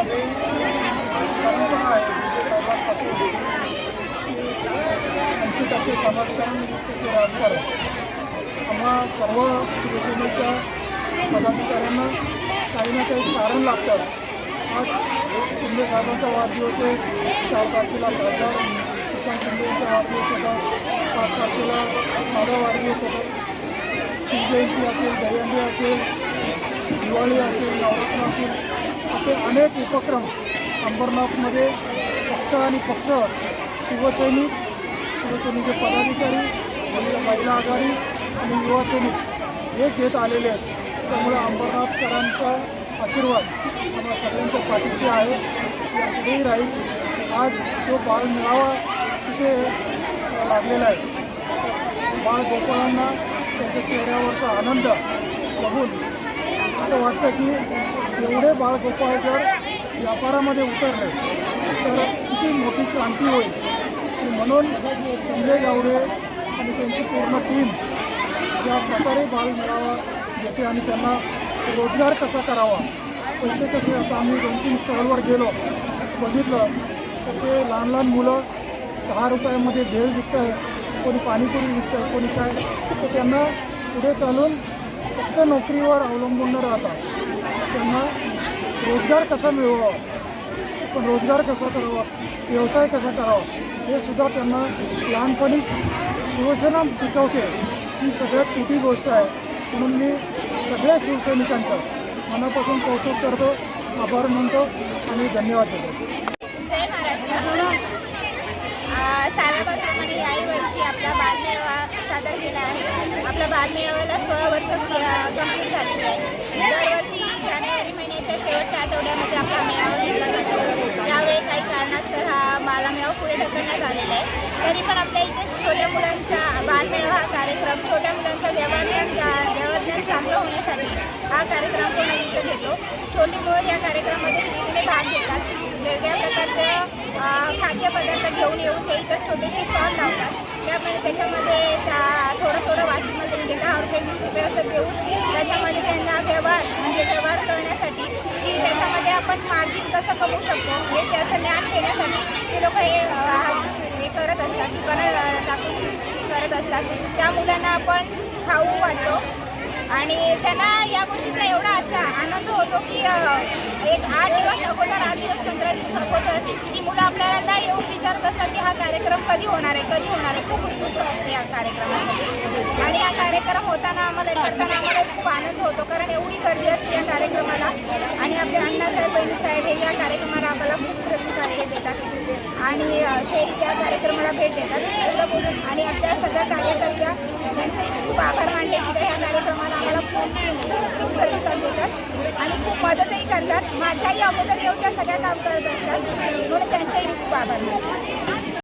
अंबरनाथमध्ये परंपरा आहे विजय साहेबांपासून ऐंशी टक्के समाजकारण वीस टक्के राजकारण आम्हा सर्व शिवसेनेच्या पदाधिकाऱ्यांना काही ना काही कारण लागतात. आज शिंदे साहेबांचा वाढदिवस आहे. चार तारखेला खासदार सुशांत शिंदेचा वाढदिवस होता पाच तारखेला माझा वाढदिवस होता शिवजयंती असेल दहीहंडी असेल दिवाळी असेल नवरात्र असेल. असे अनेक उपक्रम अंबरनाथमध्ये फक्त आणि फक्त शिवसैनिक शिवसेनेचे पदाधिकारी महिला महिला आघाडी आणि युवा सैनिक हे घेत आलेले आहेत. त्यामुळे अंबरनाथकरांचा आशीर्वाद आम्हाला सगळ्यांच्या पाठीशी आहे. यापुढेही राहील. आज जो बाळ मिळावा तिथे लागलेला आहे. बाळ गोपाळांना त्यांच्या चेहऱ्यावरचा आनंद बघून असं वाटतं की एवढे बाळ गोपाळ जर व्यापारामध्ये उतरले तर किती मोठी क्रांती होईल. म्हणून संजय गावडे आणि त्यांची पूर्ण टीम ज्या प्रकारे बाळ मिळावा घेते आणि त्यांना रोजगार कसा करावा पैसे कसे आता आम्ही दोन तीन स्टॉलवर गेलो बघितलं तर ते लहान लहान मुलं दहा रुपयामध्ये भेळ विकत आहे कोणी पाणीपुरी विकत आहे कोणी काय तर त्यांना पुढे चालून फक्त नोकरीवर अवलंबून न राहतात त्यांना रोजगार कसा मिळवावा? पण रोजगार कसा करावा? व्यवसाय कसा करावा? हे सुद्धा त्यांना लहानपणीच शिवसेना शिकवते ही सगळ्यात मोठी गोष्ट आहे. म्हणून मी सगळ्या शिवसैनिकांचं मनापासून कौतुक करतो आभार मानतो आणि धन्यवाद देतो. जय महाराष्ट्र. सालाबाप्रमाणे याही वर्षी आपला बालमेळावा सादर केला आहे. आपल्या बालमेळाव्याला सोळा वर्ष कंप्लीट झालेली आहे. दरवर्षी जानेवारी शेवटच्या आठवड्यामध्ये आपला मेळावा घेतला जातो. यावेळी काही कारणास्तव हा माला मेळावा पुढे ढकलण्यात आलेला आहे. तरी पण आपल्या इथे छोट्या मुलांचा बालमेळावा हा कार्यक्रम छोट्या मुलांचा व्यवहार व्यवहार चांगलं होण्यासाठी हा कार्यक्रम आपण इथं घेतो. छोटी मुलं या कार्यक्रमामध्ये इकडे भाग घेतात. वेगळ्या प्रकारचे खाद्यपदार्थ घेऊन येऊन ते इथं छोटेसे स्टॉल लावतात. त्यामुळे त्याच्यामध्ये त्या थोडं थोडं वाटमध्ये म्हणजे दहा रुपये वीस रुपये असं देऊन त्याच्यामध्ये त्यांना व्यवहार म्हणजे व्यवहार करण्यासाठी की त्याच्यामध्ये आपण मार्जिन कसं कमवू शकतो हे त्याचं ज्ञान घेण्यासाठी ते लोक हे हे करत असतात दुकानं टाकून करत असतात. त्या मुलांना आपण खाऊ वाटतो आणि त्यांना या गोष्टीचा एवढा अच्छा आनंद होतो की एक आठ दिवस अगोदर आठ दिवस पंधरा दिवस अगोदर ती मुलं आपल्याला येऊन विचारत असतात की हा कार्यक्रम कधी होणार आहे कधी होणार आहे? खूप उत्सुक असते या कार्यक्रमासाठी. आणि हा कार्यक्रम होताना आम्हाला करताना खूप आनंद होतो कारण एवढी गर्दी असते या कार्यक्रमाला. आणि आपले अण्णासाहेब बहिणीसाहेब हे या कार्यक्रमाला आम्हाला खूप प्रतिसाद हे देतात. आणि हे ते या कार्यक्रमाला भेट देतात. आणि आपल्या सगळ्या कार्यकर्त्या त्यांचे खूप आभार मानले की ते कार्यक्रमाला आम्हाला खूप खूप प्रतिसाद देतात आणि खूप मदतही करतात. माझ्याही अगोदर येऊन त्या सगळ्या काम करत असतात. म्हणून त्यांच्याही खूप आभार मानतात